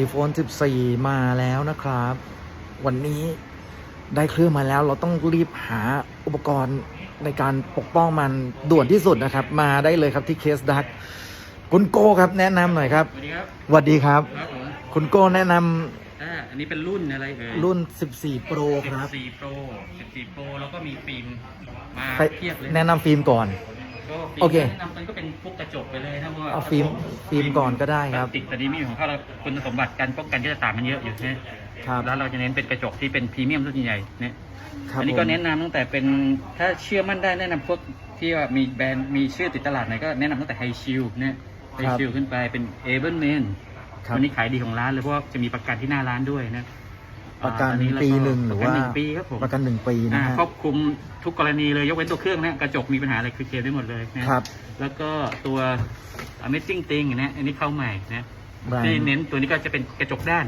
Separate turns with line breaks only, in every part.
iPhone 14 มาแล้วนะครับ วันนี้ได้เครื่องมาแล้ว เราต้องรีบหาอุปกรณ์ในการปกป้องมันด่วนที่สุดนะครับ มาได้เลยครับที่เคสดักคุณโก้ครับแนะนำหน่อยครับ
สวัสดีครับ
สวัสดีครับ
ครับผม
คุณโก้แนะนำ
อ่าอันนี้เป็นรุ่นอะไรเอ่ย
รุ่น 14 Pro ครับ
14 Pro 14 Pro แล้วก็มีฟิล์มมา
ไป
เทียบเลย
แนะนำฟิล์มก่อน
ก็ฟิล์ม
โอเค
แนะนำมันก็เป็นพวกกระจกไปเลยนะเพราะว่า
เอาฟิล์มฟิล์มก่อนก็ได้ครับ
ติดแต่ดีมีของเขาเราคุณสมบัติการป้องกันก็จะต่างกันเยอะอยู่ใช่ไหม
ครับ
แล้วเราจะเน้นเป็นกระจกที่เป็นพรีเมียมส่วนใหญ่เนี่ย
ครับ
อันนี้
ผ
ก็
ม
แนะนำตั้งแต่เป็นถ้าเชื่อมั่นได้แนะนำพวกที่ว่ามีแบรนด์มีชื่อติดตลาดไหนก็แนะนำตั้งแต่ไฮชิลเนี่ยไฮชิลขึ้นไปเป็นเอเ r นเมน
ครับ
วันนี้ขายดีของร้านเลยเพราะว่าจะมีประกันที่หน้าร้านด้วยนะ
ประกัน
อ่าอัแล้ว
ปีหนึ่งหรือ
ประกัน
ว่า
หนึ่งปีครับผม
ประกันหนึ่งปีนะ
อ่า
ฮะ
ครอบคลุมทุกกรณีเลยยกเว้นตัวเครื่องนะกระจกมีปัญหาอะไรคือเคลมได้หมดเลยนะครับ แล้วก็ตัว Amazing Thing นะอันนี้เข้าใหม่นะ
แบรน
ที่
ด์
เน้นตัวนี้ก็จะเป็นกระจกด้าน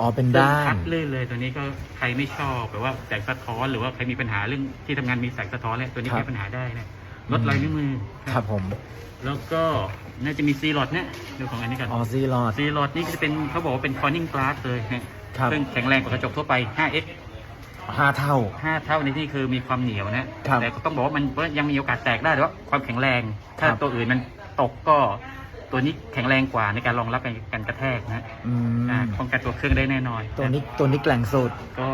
อ๋อเป็นด้า
คั
น
ดเลยเลยตัวนี้ก็ใครไม่ชอบแบบว่าแสงสะท้อนหรือว่าใครมีปัญหาเรื่องที่ทำงานมีแสงสะท้อนเนี่ยตัวนี้
ครับ
แก้ปัญหาได้นะลดลายนิ้วมือ
ครับผม
แล้วก็น่าจะมีซีลอดเนี่ยดูของอันนี้กัน
อ๋อซีลอด
ซีลอดนี่ก็จะเป็นเขาบอกว่าเป็น Corning Glass เลยนะ ครับซึ่งแข็งแรงกว่ากระจกทั่วไป 5x
ห้าเท่า
5 เท่าในที่คือมีความเหนียวนะครับแต่ก็ต้องบอกว่ามันก็ยังมีโอกาสแตกได้แต่ว่าความแข็งแรง ถ้า
ครับ
ตัวอื่นมันตกก็ ตัวนี้แข็งแรงกว่าในการรองรับการการกระแทกนะ
อื
อ่ามป้องกันตัวเครื่องได้แน่นอน
ตัวนี้ตัวนี้แกล่งสุด
ก็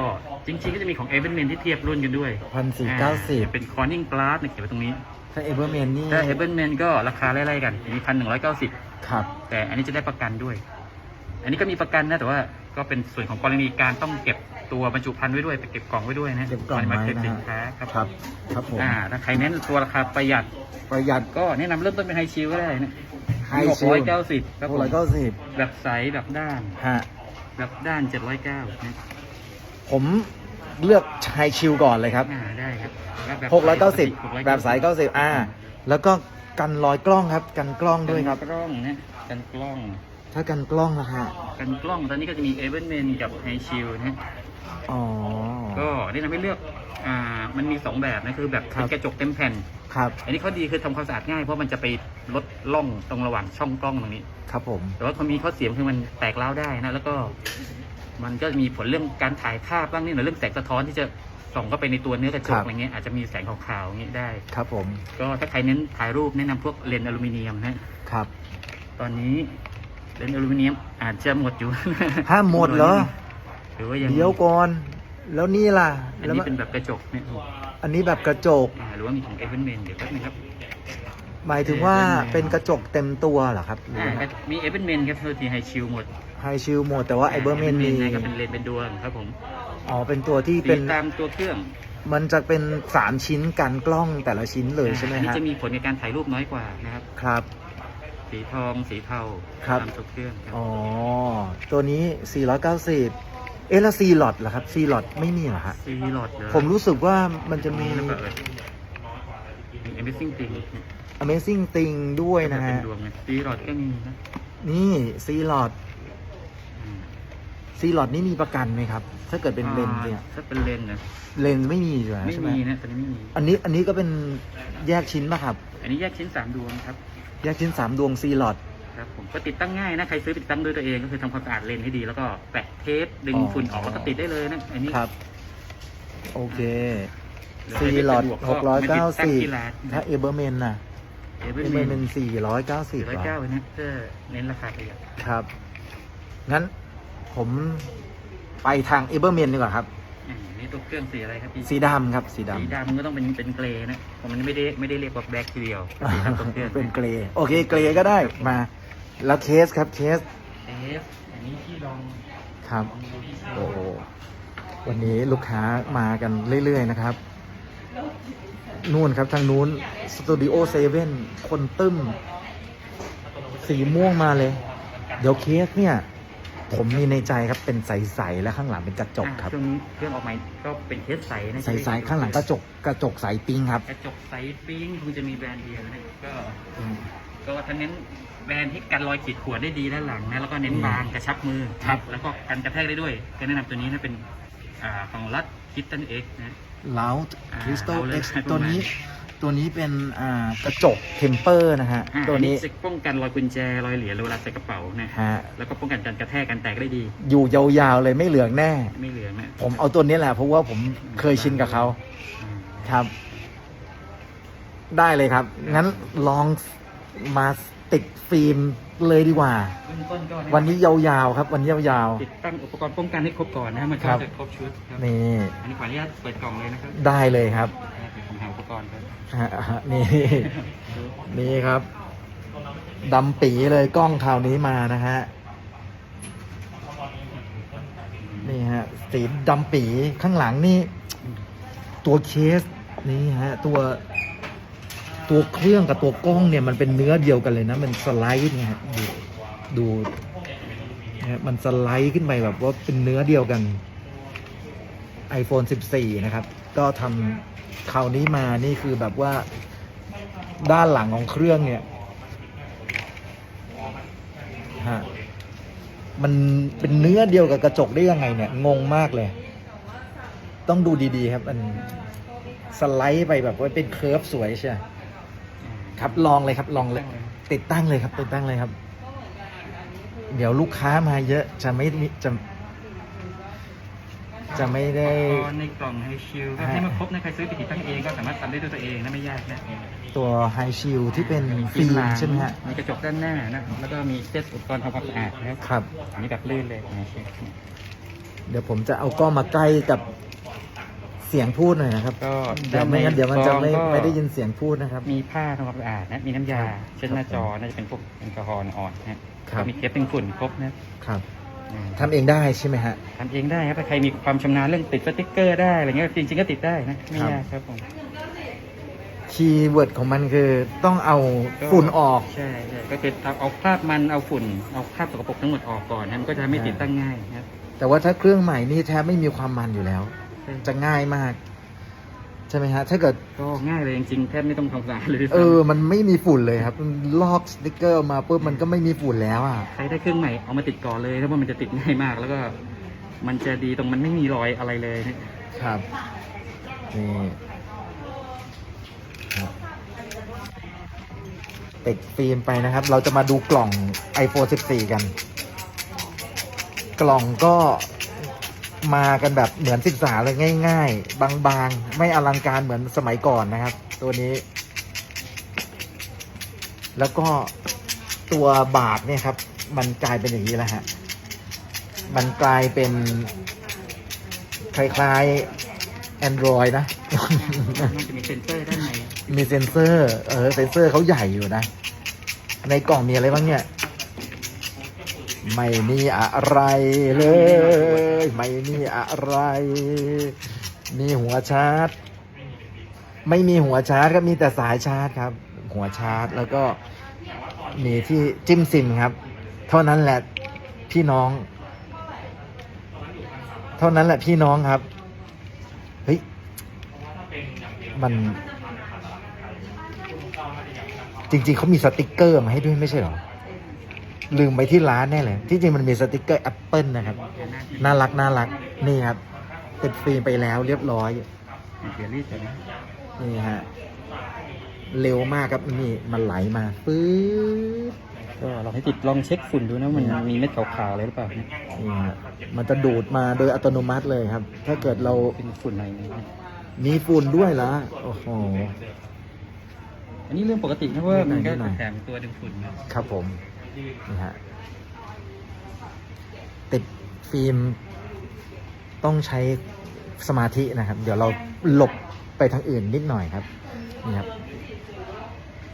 จริงๆก็จะมีของ e v e n m a n ที่เทียบรุ่นกันด้วย
พันสี่เก้าสิบ
อ่เป็น Corning Glass เนี่ยเขียนไว้ตรงนี้
ถ้าเอเวอร์แมนนี่
ถ้า e v e n m a n ก็ราคาไล่ๆกันมีพันหนึ่งร้อยเก้าสิบ
ครับ
แต่อันนี้จะได้ประกันด้วย อันนี้ก็มีประกันนะแต่ว่าก็เป็นส่วนของกรณีการต้องเก็บตัวบรรจุภัณฑ์ไว้ด้วยไปเก็บกล่องไว้ด้วยนะ
เก็บกล่อง
นมา
ไว้
เก็บ
นะ
สิน
ฮะ
ค้าครับ
ครับครับผม
อ่าถ้าใครเน้นตัวราคาประหยัด
ประหยัด
ก็แนะนำเริ่มต้นเป็นไฮชิลก็ได้นะ
ไฮ
หก
ชิล
ร้อยเก้าสิบครับ
ห
ผ
ก
ม
ร้อยเก้าสิบ
แบบใสแบบด้าน
ฮะ
แบบด้านเจ็ดร้อยเก้านะ
ผมเลือกไฮชิลก่อนเลยครับ
อ่าได้ครับแล้วแบบ
หกร้อยเก้าสิบ
690
แบบสายเก้าสิบอ่าแล้วก็กันรอยกล้องครับ กันกล้องด้วยครับ
กันกล้องนะกันกล้อง
ถ้ากันกล้องนะฮะ
กันกล้องตอนนี้ก็จะมีเอเวอร์เมนกับไฮชิลนะ
อ๋อ
ก็แนะนำให้เลือกอ่ามันมีสองแบบนะคือแบบ
ครับ
เป็นกระจกเต็มแผ่น
ครับ
อันนี้ข้อดีคือทำความสะอาดง่ายเพราะมันจะไปลดล่องตรงระหว่างช่องกล้องตรงนี้
ครับผม
แต่ว่าความมีข้อเสียคือมันแตกร้าวได้นะ แล้วก็ มันก็มีผลเรื่องการถ่ายภาพบ้างนี่หน่อยเรื่องแสงสะท้อนที่จะส่องเข้าไปในตัวเนื้อกระจ
ครั
ก
บ
อะไรเงี้ยอาจจะมีแสงขาวๆอย่างเงี้ยได้
ครับผม
ก็ถ้าใครเน้นถ่ายรูปแนะนำพวกเลนส์อลูมิเนียมนะ
ครับ
ตอนนี้ เลนส์อลูมิเนียมอาจจะหมดอยู่
ห้ามหมดเหรอ
หรือว่ายัง
เดี๋ยวก่อน แล้วนี่ล่ะ
อัน
แล้ว
นี้
มัน
เป็นแบบกระจกเนี่ย
อันนี้แบบกระจก
อ่าหรือว่ามีของเอเวนเมนเดี๋ยวแป๊บนึงครับ
หมายถึงว่า
เออ
เป็นกระจกเต็มตัวเหรอครับหรือ
อ่า
ยังไง
มีเอเวนเมนครับเธอทีไฮชิลหมด
ไฮชิลหมดแต่ว่าไอเบอร์เมนมี
นะก็เป็นเลนส์เป็นดวงครับผม
อ๋อเป็นตัวที่
สี
เป็น
ตามตัวเครื่อง
มันจะเป็นสามชิ้นกันกล้องแต่ละชิ้นเลยใช่ไหม
อันนี้
ฮะ
จะมีผลในการถ่ายรูปน้อยกว่านะครับ
ครับ
สีทองสีเทา
ครับ
ตามตัวเครื่องครับ
อ๋อ ตัวนี้ 490 เอ๊ะแล้วซีลอดเหรอครับซีลอดไม่มีเหรอฮะ
ซีหลอดเดี๋ยว
ผมรู้สึกว่ามันจะมี
แล้วก็เออมี Amazing Thing
Amazing Thing ด้วยนะ
เป็
ฮะ
นดวงนะซีหลอดก็มีนะ
นี่ซีลอด
อืม
ซีลอดนี่มีประกันไหมครับ ถ้าเกิดเป็นเลนส์เนี่ย
ถ้าเป็นเลนส์นะ
เลนส์ไม่มีอยู่แล้ว
ไม่
ใช่ไหม
มีนะตอนนี้ไม่มี
อันนี้อันนี้ก็เป็นแยกชิ้นป่ะครับ
อันนี้แยกชิ้นสามดวงครับ
แยกชิ้นสามดวงซีลอด
ครับผมก็ติดตั้งง่ายนะ ใครซื้อไปติดตั้งด้วยตัวเองก็คือทำความสะอาดเลนส์ให้ดี แล้วก็แปะเทปดึง
อ๋อ
ฝุ่นออกแล้วก็ติดได้เลยนะอันนี้
ครับ โอเค
หรือ
ซี
ใคร
ลอด
ไม่สะว
หกร้อยเก้า
ไม่ติดตั้ง
สิบ
ที่ร้าน
ถ้าเอเบอร์เมนน่ะ
เอ
เอ
เวอ
เบ
ร์
อ
เม
ร์
น
เมนสี่ร้อยเก้าสิบ
ร้อยเก้าเลยนะเพื่อเน้นราคาประหยัด
ครับ งั้นผมไปทางเอเบอร์เมนดีกว่าครับ
อ่า นี่ตัวเครื่องสีอะไรครับพี่
สีดำครับสีดำ
สีดำมันก็ต้องเป็นเป็นเกรย์นะเพราะมันไม่ได้ไม่ได้เรียกว่าแบล็คทีเดียวสีดำตัวเครื่อง
เป็นเกรย์โอเคเกรย์ก็ได้มา แล้วเคสครับเคส
เอฟอันนี้ที่ลอง
ครับ
ลองดูที่
โอ้โหวันนี้ลูกค้ามากันเรื่อย ๆ นะครับนู่นครับทางนู้นสตูดิโอเซเว่นคนตึ้ม สีม่วงมาเลย เดี๋ยวเคสเนี่ย ผมมีในใจครับเป็นใสๆและข้างหลังเป็นกระจกครับ
ช่วงนี้เครื่องออกใหม่ก็เป็นเคสใสนะ
ใสๆข้างหลังกระจกกระจกใสปิงครับ
กระจกใสปิ้งคงจะมีแบรนด์เดียวนะก็ก็ถ้าเน้นแบรนด์ที่กันรอยขีดข่วนได้ดีด้านหลังนะแล้วก็เน้น
อืม
บางกระชับมือ
ครับ
แล้วก็กันกระแทกได้ด้วย ก็แนะนำตัวนี้นะเป็นอ่าของรัดคิตตันเอ็กนะ
ลาว
อ่า
คริสตัล
เอาเลย
เอ็กซ์
ให้ประมาณ
ตัวนี้ ตัวนี้เป็นอ่ากระจกเทมเปอร์นะฮะ
อ่า
ตัว
อัน
นี้
จะป้องกันรอยกุญแจรอยเหรียญเวลาใส่กระเป๋านะ
ฮะ
แล้วก็ป้องกันการกระแทกการแตกได้ดี
อยู่ยาวๆเลยไม่เหลืองแน่
ไม่เหลืองนะ
ผมเอาตัวนี้แหละเพราะว่าผมเคยชินกับเขา
อ่า
ครับ ได้เลยครับ งั้นลองมาติดฟิล์มเลยดีกว่า
เบื้องต้นก็
วันนี้ยาวๆครับ วันนี้ยาว
ติดตั้งอุปกรณ์ป้องกันให้ครบก่อนนะมัน
ค
ก็
รับ
จะครบชุดครับ
ๆนี่
อันนี้ขออนุญาตเปิดกล่องเลยนะครับ
ได้เลยครับ
ผมหาอุปกรณ์ ครับ
ฮะฮะนี่ นี่ครับดำปีเลยกล้องคราวนี้มานะฮะ นี่ฮะ สีดำปีข้างหลังนี่ ตัวเคส นี่ฮะ ตัวตัวเครื่องกับตัวกล้องเนี่ยมันเป็นเนื้อเดียวกันเลยนะ มันสไลด์เนี่ยฮะดูดูนะฮะมันสไลด์ขึ้นไปแบบว่าเป็นเนื้อเดียวกัน iPhone 14 นะครับ ก็ทำคราวนี้มานี่คือแบบว่าด้านหลังของเครื่องเนี่ยฮะมันเป็นเนื้อเดียวกับกระจกได้ยังไงเนี่ย งงมากเลย ต้องดูดีๆ ครับ มันสไลด์ไปแบบว่าเป็นเคิร์ฟสวยใช่ไหมครับลองเลยครับ ลองเลย ติดตั้งเลยครับ ติดตั้งเลยครับ เดี๋ยวลูกค้ามาเยอะจะไม่จะ จะไม่ได้
อุปกรณ์ในกล่องไฮชิลก็ให้มาครบนะใครซื้อไปติดตั้งเองก็สามารถทำได้ด้วยตัวเองนะไม่ยากนะ
ตัวไฮชิลที่เป็นฟิล์มใช่ไหมฮะ
มีกระจกด้านหน้านะแล้วก็มีเซตอุปกรณ์ทำความสะอาดนะครับ
ครับ
อันนี้แบบลื่นเลยไฮชิล
เดี๋ยวผมจะเอากล้องมาใกล้กับเสียงพูดหน่อยนะครับ
ก็
เดี๋ยวไม่งั้นเดี๋ยวมันจะไม่
ซองก็
ไม่ได้ยินเสียงพูดนะครับ
มีผ้าทำความสะอาดนะมีน้ำยา
ครับ
เช็ดหน้าจอน่าจะเป็นพวกแอลกอฮอล์อ่อนนะฮะ
ครับ
ก็มีเทปเป็นฝุ่นครบนะ
ครับ
อืม
ทำเองได้ใช่ไหมฮะ
ทำเองได้ครับถ้าใครมีความชำนาญเรื่องติดสติ๊กเกอร์ได้อะไรเงี้ยจริงๆก็ติดได้นะไม่
ครับ
ยากครับผม
คีย์เวิร์ดของมันคือต้องเอาฝุ่นออก
ใช่ใช่ก็คือเอาคราบมันเอาฝุ่นเอาคราบสกปรกทั้งหมดออกก่อนนะมันก็จะไม่ติดตั้งง่ายนะครับ
แต่ว่าถ้าเครื่องใหม่นี่แทบไม่มีความมันอยู่แล้ว จะง่ายมาก ใช่ไหมฮะ ถ้าเกิด
ก็ง่ายเลยจริงๆแทบไม่ต้องทำสะอาดเลยด้วยซ้ำ
เออ มันไม่มีฝุ่นเลยครับมันลอกสติกเกอร์ออกมาปุ๊บมันก็ไม่มีฝุ่นแล้วอะ
ใครได้เครื่องใหม่เอามาติดก่อนเลยเพราะว่ามันจะติดง่ายมาก แล้วก็ มันจะดีตรงมันไม่มีรอยอะไรเลยนะครับ
นี่ครับติดฟิล์มไปนะครับ เราจะมาดูกล่อง iPhone 14 กัน กล่องก็ มากันแบบเหมือนศึกษาเลยง่าย ๆ บางๆ ไม่อลังการเหมือนสมัยก่อนนะครับ ตัวนี้ แล้วก็ตัวบาทเนี่ยครับ มันกลายเป็นอย่างนี้แล้วฮะมันกลายเป็น คล้ายๆ Android นะ
มันจะมีเซ็นเซอร์ด้านใน
มีเซ็นเซอร์ เออ เซ็นเซอร์เขาใหญ่อยู่นะ ในกล่องมีอะไรบ้างเนี่ย ไม่มีอะไรเลย ไม่มีอะไร มีหัวชาร์จ ไม่มีหัวชาร์จก็มีแต่สายชาร์จครับ หัวชาร์จแล้วก็มีที่จิ้มซิมครับ เท่านั้นแหละพี่น้อง เท่านั้นแหละพี่น้องครับเฮ้ยมัน จริง ๆเขามีสติกเกอร์มาให้ด้วยไม่ใช่หรอ ลืมไปที่ร้านแน่เลยที่จริงมันมีสติกเกอร์แอปเปิลนะครับ น่ารักน่ารักนี่ครับติดฟิล์มไปแล้วเรียบร้อย
เดี๋ยวรีดก่อนนะ
นี่ฮะเร็วมากครับนี่มันไหลมาปื๊ด
ก็ลองให้ติดลองเช็คฝุ่นดูนะมันมีเม็ดขาวๆอะไรหรือเปล่านะ
นี่ฮะมันจะดูดมาโดยอัตโนมัติเลยครับ ถ้าเกิดเรา
เป็นฝุ่นอะไรนะ
มีฝุ่นด้วยเหรอโอ้โห
อันนี้เรื่องปกตินะเพราะว่ามันก็
นิดหน่อย
แถมตัวดึงฝุ่นมา
ครับผม นี่ฮะติดฟิล์มต้องใช้สมาธินะครับ เดี๋ยวเราหลบไปทางอื่นนิดหน่อยครับนี่ครับ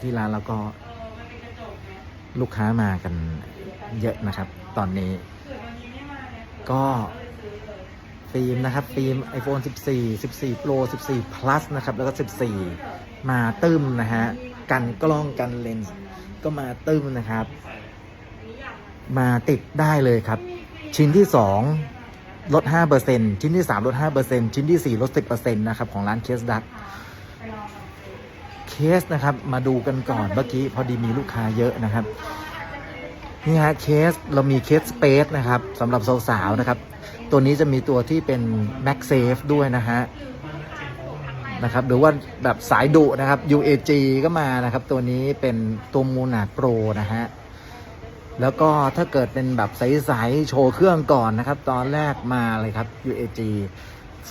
ที่ร้านเราก็ลูกค้ามากันเยอะนะครับ ตอนนี้ ก็ฟิล์มนะครับ ฟิล์ม iPhone 14 14 Pro 14 Plus นะครับ แล้วก็ 14 มาตึ้มนะฮะ กันกล้องกันเลนส์ก็มาตึ้มนะครับ มาติดได้เลยครับ ชิ้นที่ 2 ลด 5%ชิ้นที่ 3 ลด 5%ชิ้นที่ 4 ลด 10%นะครับ ของร้านเคสดักเคสนะครับ มาดูกันก่อนเมื่อกี้พอดีมีลูกค้าเยอะนะครับ นี่ฮะเคสเรามีเคสสเปซนะครับสำหรับสาวๆนะครับ ตัวนี้จะมีตัวที่เป็น Max Safe ด้วยนะฮะนะครับหรือว่าแบบสายดุนะครับ UAG ก็มานะครับ ตัวนี้เป็นตัวมูนาโปรนะฮะ แล้วก็ถ้าเกิดเป็นแบบใสๆโชว์เครื่องก่อนนะครับ ตอนแรกมาเลยครับ UAG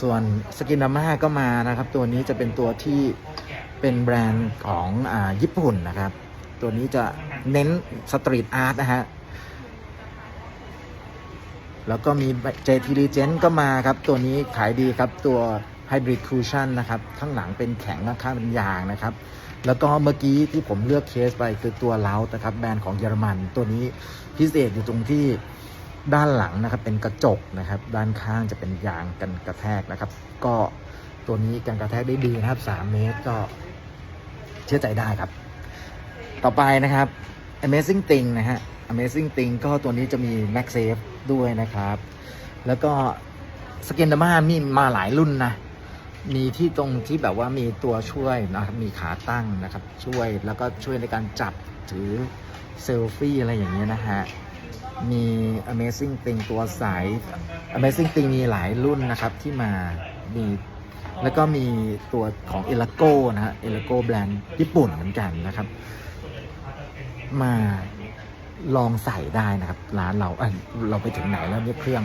ส่วนสกิน a ม่าก็มานะครับ ตัวนี้จะเป็นตัวที่เป็นแบรนด์ของอาญี่ปุ่นนะครับ ตัวนี้จะเน้นสตรีทอาร์ตนะฮะแล้วก็มี JT Legend ก็มาครับ ตัวนี้ขายดีครับตัว Hybrid Cushion นะครับ ข้างหลังเป็นแข็งข้างเป็นยางนะครับ แล้วก็เมื่อกี้ที่ผมเลือกเคสไปคือตัวเลาส์นะครับแบรนด์ของเยอรมัน ตัวนี้พิเศษอยู่ตรงที่ด้านหลังนะครับเป็นกระจกนะครับ ด้านข้างจะเป็นยางกันกระแทกนะครับ ก็ตัวนี้กันกระแทกได้ดีนะครับ3เมตรก็เชื่อใจได้ครับ ต่อไปนะครับ Amazing Thing นะฮะ Amazing Thing ก็ตัวนี้จะมี Max Safe ด้วยนะครับ แล้วก็สเกนดาม่ามีมาหลายรุ่นนะ มีที่ตรงที่แบบว่ามีตัวช่วยนะครับมีขาตั้งนะครับ ช่วยแล้วก็ช่วยในการจับถือเซลฟี่อะไรอย่างเงี้ยนะฮะมี Amazing Thing ตัวใส Amazing Thing มีหลายรุ่นนะครับที่มามีแล้วก็มีตัวของ e l a g o นะฮะ e l a g o แบรนด์ญี่ปุ่นเหมือนกันนะครับ มาลองใส่ได้นะครับ ร้านเราเอ้ยเราไปถึงไหนแล้วเนี่ยเครื่อง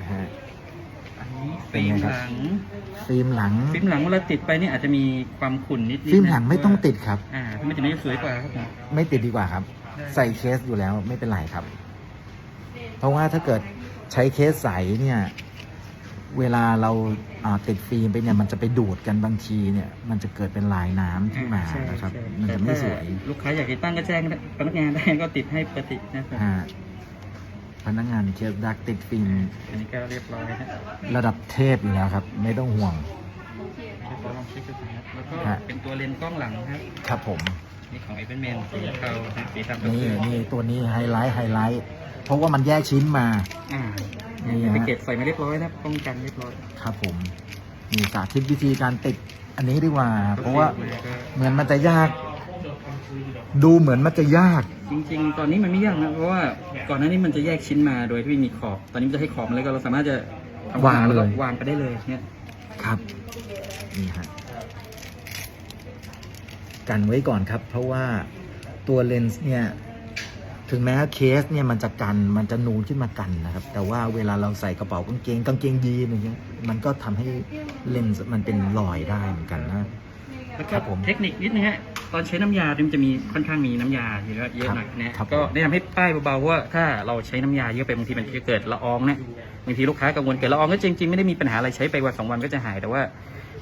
นะฮะ
อันนี้ ฟิล์มหลัง
ฟิล์มหลัง
ฟิล์มหลังเวลาติดไปเนี่ยอาจจะมีความขุ่นนิดๆ
ฟิล์มหลังไม่ต้องติดครับ
อ่าถ้าไม่ติดนี่จะสวยกว่าครับผม
ไม่ติดดีกว่าครับ ใส่เคสอยู่แล้วไม่เป็นไรครับ เพราะว่าถ้าเกิดใช้เคสใสเนี่ย เวลาเราอ่าติดฟิล์มไปเนี่ยมันจะไปดูดกันบางทีเนี่ย มันจะเกิดเป็นลายน้ำขึ้นมา
ใช่
นะครับ
ใช่
มันจะไม่สวย
แต่ถ้าลูกค้าอยากติดตั้งก็แจ้งพนักงานได้ก็ติดให้ปกตินะครับ
ฮะ พนักงานเคสดักติดฟิล์ม
อันนี้ก็เรียบร้อยนะ
ระดับเทพอยู่แล้วครับ ไม่ต้องห่วง
เรียบร้อยลองเช็คดูนะครับแล้วก็
ฮะ
เป็นตัวเลนส์กล้องหลังครับ
ครับผม
นี่ของ a อเ e นเมนสีเทาสีตามตัว
นี่
เครื่อง
นี่ตัวนี้ไฮไลท์ไฮไลท์ เพราะว่ามันแยกชิ้นมา
อ่า
นี่ฮะ
ไปเก็บใส่มาเรียบร้อยนะป้องกันเรียบร้อย
ครับผมมีสาธิตวิธีการติดอันนี้ดีกว่า เพราะว่า
ก็
เหมือนมันจะยาก ดูเหมือนมันจะยาก
จริง ๆ ตอนนี้มันไม่ยากนะเพราะว่าก่อนหน้านี้มันจะแยกชิ้นมาโดยที่ไม่มีขอบ ตอนนี้มันจะให้ขอบมาเลยก็เราสามารถจะทำ
วางเลย
แวก็วางไปได้เลยเนี่ย
ครับนี่ฮะกันไว้ก่อนครับ เพราะว่าตัวเลนส์เนี่ยถึงแม้ว่าเคสเนี่ยมันจะกันมันจะนูนขึ้นมากันนะครับ แต่ว่าเวลาเราใส่กระเป๋ากางเกงกางเกงยีนอย่างเงี้ยมันก็ทำให้เลนส์มันเป็นรอยได้เหมือนกันนะ
แล้ว
ครั
ก็
บผม
เทคนิคนิดนึงฮะ ตอนใช้น้ำยาเนี่ยมันจะมีค่อนข้างมีน้ำยาเยอะเยอะหน่อยนะครับก็
ผม
แนะนำให้ป้ายเบาๆเพราะว่าถ้าเราใช้น้ำยาเยอะไปบางทีมันจะเกิดละอองนะบางทีลูกค้ากังวลเกิดละอองก็จริงๆไม่ได้มีปัญหาอะไรใช้ไปวันสองวันก็จะหายแต่ว่า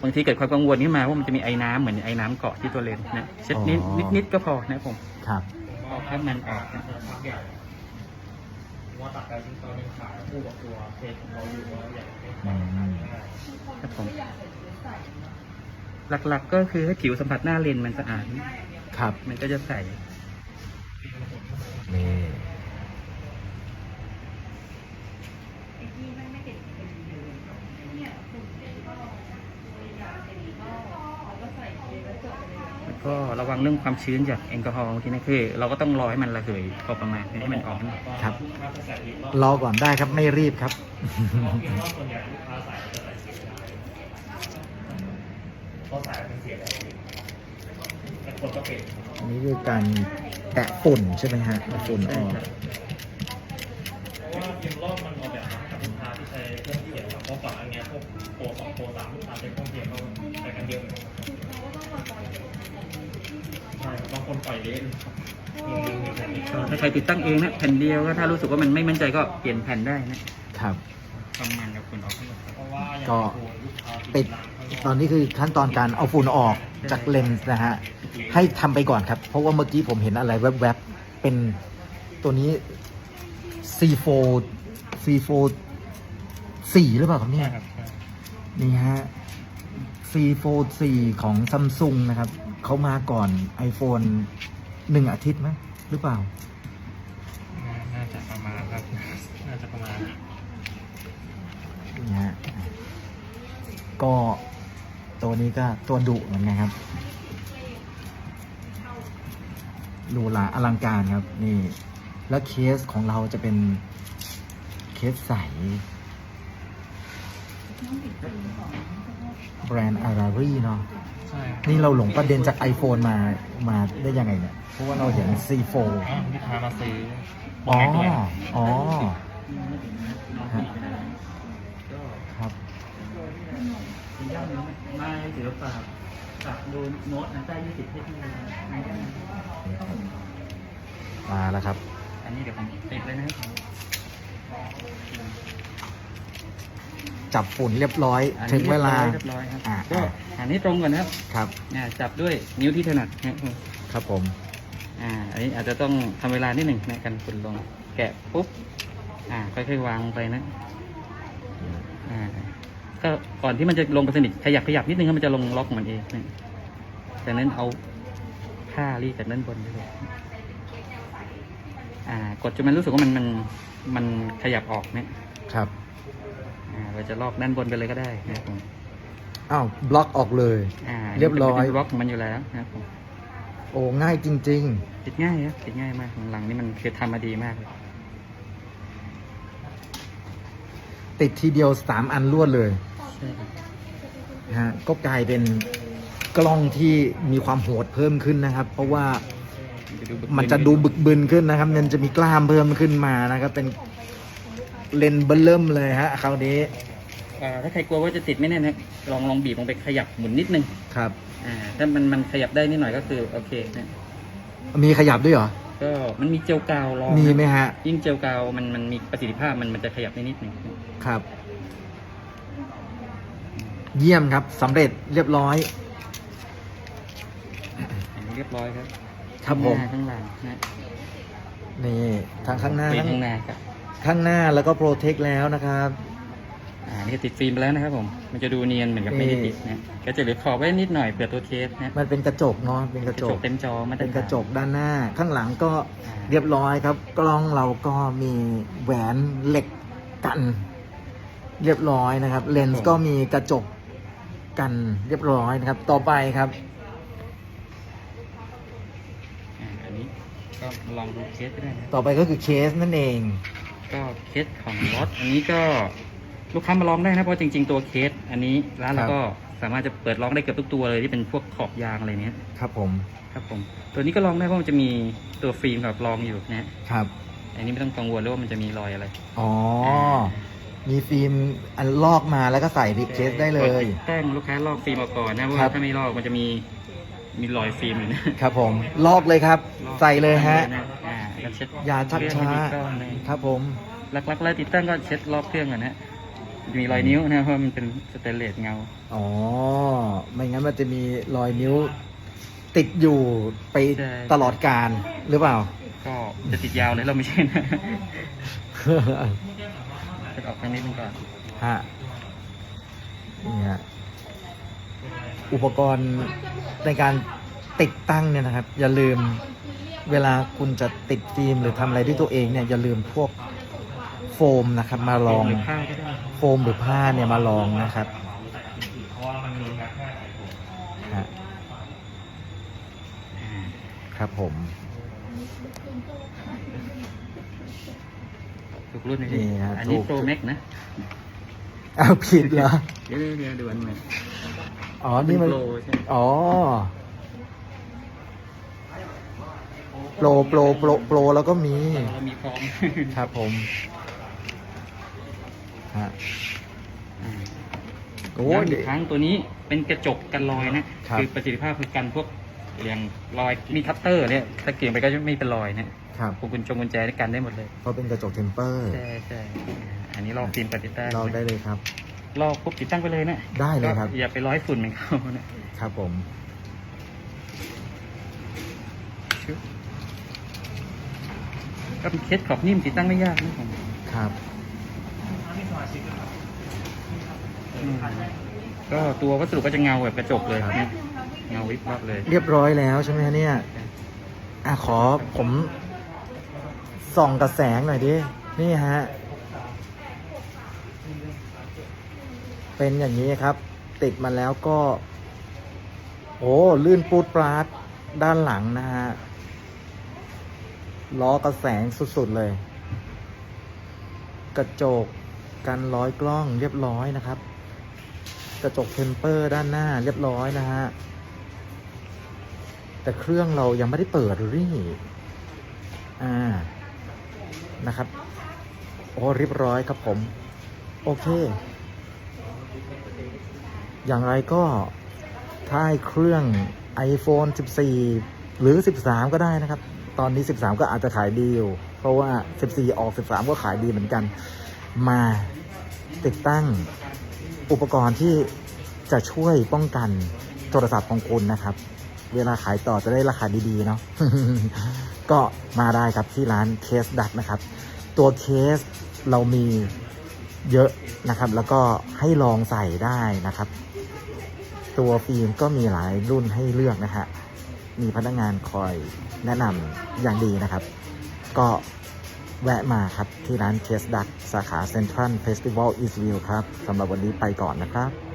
บางทีเกิดความกังวลขึ้นมาว่ามันจะมีไอ้น้ำเหมือนไอ้น้ำเกาะที่ตัวเลนส์นะเช็ดนิดนิดๆก็พอนะครับผม
ครับ
ออกให้มันออกนะ
อืม
ครับผม หลักๆ ก็คือให้ผิวสัมผัสหน้าเลนส์มันสะอาด
ครับ
มันก็จะใส
นี่
แล้วก็ระวังเรื่องความชื้นจากแอลกอฮอล์บางทีนะคือ เราก็ต้องรอให้มันระเหยพอประมาณให้มันออกให้หมด
ครับ รอก่อนได้ครับไม่รีบครับ อันนี้คือการแตะฝุ่นใช่ไหมฮะเอาฝุ่นออก
เพราะว่าพิมพ์รอบมันออกแบบมากับลูกค้าที่ใช้เครื่องเขียนครับเพรากอันเนี้ยพวกโปรสองโปรสามลูกค้าใช้เครื่องเขียนเขาใช้กันเยอะเหมือนกันใช่บางคนปล่อยเละเลยครับมีมีแบบนี้
ก็ถ้าใครติดตั้งเองนะแผ่นเดียวก็ถ้ารู้สึกว่ามันไม่มั่นใจก็เปลี่ยนแผ่นได้นะครับ ประมาณกับคุณออกให้หมดครับ
เพราะว่าอย่าง
ก็
โปรลูกค้าที่
ปิด ตอนนี้คือขั้นตอนการเอาฝุ่นออกจากเลนส์นะฮะ ให้ทำไปก่อนครับ เพราะว่าเมื่อกี้ผมเห็นอะไรแวบๆ เป็นตัวนี้ C4 C4 4หรือเปล่าครับเนี่ย
ครับใช่
นี่ฮะ C4 4ของซัมซุงนะครับ เขามาก่อน iPhone หนึ่งอาทิตย์ไหมหรือเปล่า
น่าจะประมาณครับ น่าจะประมาณ
นี่ฮะ ก็ตัว นี้ก็ตัวดุเหมือนกันครับหรูหราอลังการครับ นี่ แล้วเคสของเราจะเป็นเคสใส แบรนด์อารารีเนาะ
ใช่
นี่เราหลงประเด็นจาก iPhone มามาได้ยังไงเนี่ยเพราะว่าเราเห็น C4
ลูกค้ามาซื้อ
อ๋อ
แม็กด้วย
อ๋อฮะครับ
ย่านมาศิลปะกับดูโน้ตนะใต้ยี่สิบเทคโนโลยี
มาแล้วครับ
อันนี้เดี๋ยวผมติดเลยนะครับ
จับฝุ่นเรียบร้อย
อัน
ถึ
นี้
งเวลา
เรียบร้อยครับ
อ่า
ก็อันนี้ตรงก่อนนะครับ
ครับ
อ่าจับด้วยนิ้วที่ถนัดนะครับ
ครับผม
อ่าอันนี้อาจจะต้องทำเวลานิดหนึ่งในการฝุ่นลง แกะปุ๊บอ่าค่อยๆวางลงไปนะอ่า ก็ก่อนที่มันจะลงไปสนิทขยับขยับนิดนึงครับมันจะลงล็อกของมันเองนะจากนั้นเอาผ้ารีดจากด้านบนไปเลยอ่ากดจนมันรู้สึกว่ามันมันมันขยับออกเนี่ย
ครับ
อ่าเราจะลอกด้านบนไปเลยก็ได้นะครับผม
อ้าวบล็อกออกเลย
อ่า
เรียบร้อย
มันจะเป็นบล็อกของมันอยู่แล้วนะครับผม
โอ้ง่ายจริง
ติดง่ายครับติดง่ายมากหลังๆนี่มันคือทำมาดีมากเลย
ๆ ติดทีเดียวสามอันรวดเลย
ใช่ครับ
ฮะก็กลายเป็นกล้องที่มีความโหดเพิ่มขึ้นนะครับ เพราะว่ามันจะดูบึกบึนขึ้นนะครับ มันจะมีกล้ามเพิ่มขึ้นมานะครับ เป็นเลนส์เบลเริ่มเลยฮะคราวนี้
อ่าถ้าใครกลัวว่าจะติดไม่แน่นนะลองลองบีบลงไปขยับหมุนนิดนึง
ครับ
อ่าถ้ามันมันขยับได้นิดหน่อยก็คือโอเคนะ
มีขยับด้วยเหรอ
ก็มันมีเจลกาวรอง
มีไหม
นะ
ฮะ
ยิ่งเจลกาวมันมันมีประสิทธิภาพมันมันจะขยับได้นิดหนึ่ง
ครับ เยี่ยมครับสำเร็จเรียบร้อย
อันนี้เรียบร้อยครับ
ครับผม
ข้างหน้าข้างหลังนะ
นี่ทางข้างหน้า
ปี
ทั้ง
ข้างหน้าครับ
ข้างหน้าแล้วก็โปรเทคแล้วนะครับ
อ่านี่ก็ติดฟิล์มไปแล้วนะครับผม มันจะดูเนียนเหมือนกับไม่ได้ติดนะก็จะเหลือขอบไว้นิดหน่อยเผื่อตัวเคสนะ
มันเป็นกระจกเนาะเป็นก
ก
ระ
ระ
จ
จ
ก
กเต็มจอมาตร
เป็นกระจก
ฐา
ด้านหน้า ข้างหลังก็
อ่า
เรียบร้อยครับ กล้องเราก็มีแหวนเหล็กกัน เรียบร้อยนะครับ เลนส์ก็มีกระจกกันเรียบร้อยนะครับ ต่อไปครับ
อ่าอันนี้ก็ลองดูเคสก็ได้นะ
ต่อไปก็คือเคสนั่นเอง
ก็เคสของรถอันนี้ก็ ลูกค้ามาลองได้นะเพราะจริง ๆ ตัวเคส อันนี้ร้านเราก็สามารถจะเปิดลองได้เกือบทุกตัวเลยที่เป็นพวกขอบยางอะไรเนี้ย
ครับผม
ครับผม ตัวนี้ก็ลองได้เพราะมันจะมีตัวฟิล์มกับรองอยู่นะฮะ
ครับ
อันนี้ไม่ต้องกังวลเลยว่ามันจะมีรอยอะไร
อ๋อมีฟิล์มอันลอกมาแล้วก็ใส่ที่เคสได้เลย
กดแป้งลูกค้าลอกฟิล์มออกก่อนนะเพราะ
ครั
ว่า
บ
ถ้าไม่ลอกมันจะมีมีรอยฟิล์มอยู่นะครับ
ผม ลอกเลยครับ ใส่เลยฮะ
อ่าแล้วเช็ด
อย่าชักช้า
เลื่อนให้ดีก่อนเลย
ครับผม
หลักๆแล้วติดตั้งก็เช็ดรอบเครื่องก่อนนะ มีรอยนิ้วนะเพราะมันเป็นสเตนเลสเงา
อ๋อ ไม่งั้นมันจะมีรอยนิ้ว ติดอยู่ไป
ใช่
ตลอดการหรือเปล่า
ก็จะติดยาวเลยเราไม่ใช่นะเช็ดออกทางนี้นึงก่อน
ฮะนี่ฮะอุปกรณ์ในการติดตั้งเนี่ยนะครับ อย่าลืมเวลาคุณจะติดฟิล์มหรือทำอะไรด้วยตัวเองเนี่ยอย่าลืมพวก โฟมนะครับมาลอง
หรือผ้าก็ได้
โฟมหรือผ้าเนี่ยมาลองนะครับ
เพราะว่ามันมีงัดง่าย
ฮะ
อ่า
ครับผม
ถูกรุ่นไหม
นี่
พี่
ฮะ
อันนี้
ถูก
โปรแม็กนะ
เอาผิดเหรอ
เดี๋ยวเดี๋ยวเดี๋ยวดูอันใหม่
อ๋อ นี่มัน
เป็โปรใช่ไหม
อ๋อโปรโปรโปรโปรแล้วก็มี
เรามีพร้อม
ครับผม ฮะ
อ่า
โอ้
ย้ำ
ย
อีกครั้งตัวนี้เป็นกระจกกันรอยนะครับอประสิทธิภาพคือกันพวกอย่างรอยมีคัตเตอร์เนี่ยถ้าเกี่ยงไปก็จะไม่เป็นรอยนะครับพวกกุญจงกุญแจนี่กันได้หมดเลย
เพราะเป็นกระจกเทมเปอร์
ใช่ใช่อ่าอันนี้ลอกฟิล์มปฏิตั้ง
เราได้เลยครับ
ลอกปุ๊บติดตั้งไปเลยนะ
ได้เลยครับ
ก็อย่าไปร้อยฝุ่นเหมือนเขานะ
ครับผม
ก็เป็นเคสขอบนิ่มติดตั้งไม่ยากนะผม
ครับ
อืม ก็ตัววัสดุก็จะเงาแบบกระจกเลย
ครับ
นะเงาวิบวับเลย
เรียบร้อยแล้วใช่ไหมฮะเนี่ยอะขอผมส่องกระแสงหน่อยดิ นี่ฮะ เป็นอย่างนี้ครับ ติดมาแล้วก็ โอ้ลื่นปูดปราดด้านหลังนะฮะ ล้อกระแสงสุด ๆ เลย กระจก กันร้อยกล้องเรียบร้อยนะครับ กระจกเทมเปอร์ด้านหน้าเรียบร้อยนะฮะ แต่เครื่องเรายังไม่ได้เปิดหรือนี่อ่านะครับโอ้เรียบร้อยครับผม โอเค อย่างไรก็ถ้าเครื่อง iPhone 14 หรือ 13 ก็ได้นะครับ ตอนนี้ 13 ก็อาจจะขายดีอยู่ เพราะว่า 14 ออก 13 ก็ขายดีเหมือนกัน มาติดตั้งอุปกรณ์ที่จะช่วยป้องกันโทรศัพท์ของคุณนะครับ เวลาขายต่อจะได้ราคาดีๆเนาะก็มาได้ครับที่ร้านเคสดักนะครับ ตัวเคสเรามีเยอะนะครับ แล้วก็ให้ลองใส่ได้นะครับ ตัวฟิล์มก็มีหลายรุ่นให้เลือกนะฮะมีพนักงานคอยแนะนำอย่างดีนะครับ ก็ แวะมาครับ ที่ร้านเคสดักสาขาเซ็นทรัลเฟสติวัลอีสวิลครับสำหรับวันนี้ไปก่อนนะครับ